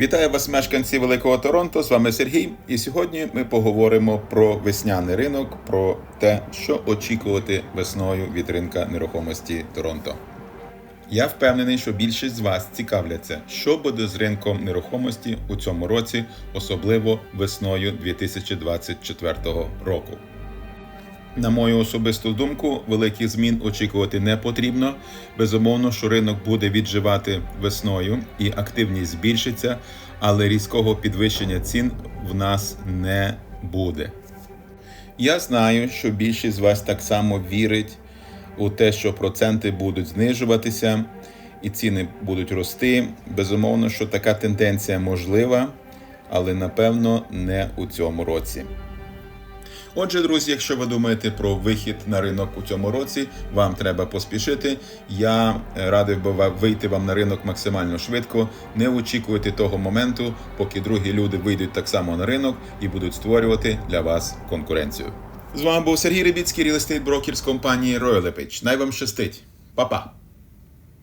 Вітаю вас, мешканці Великого Торонто. З вами Сергій. І сьогодні ми поговоримо про весняний ринок, про те, що очікувати весною від ринка нерухомості Торонто. Я впевнений, що більшість з вас цікавляться, що буде з ринком нерухомості у цьому році, особливо весною 2024 року. На мою особисту думку, великих змін очікувати не потрібно. Безумовно, що ринок буде відживати весною і активність збільшиться, але різкого підвищення цін в нас не буде. Я знаю, що більшість з вас так само вірить у те, що проценти будуть знижуватися і ціни будуть рости. Безумовно, що така тенденція можлива, але напевно не у цьому році. Отже, друзі, якщо ви думаєте про вихід на ринок у цьому році, вам треба поспішити. Я е, радив би вам вийти вам на ринок максимально швидко. Не очікуйте того моменту, поки другі люди вийдуть так само на ринок і будуть створювати для вас конкуренцію. З вами був Сергій Рибіцький, estate брокер з компанії Royal Lepage. Най вам щастить. Па-па!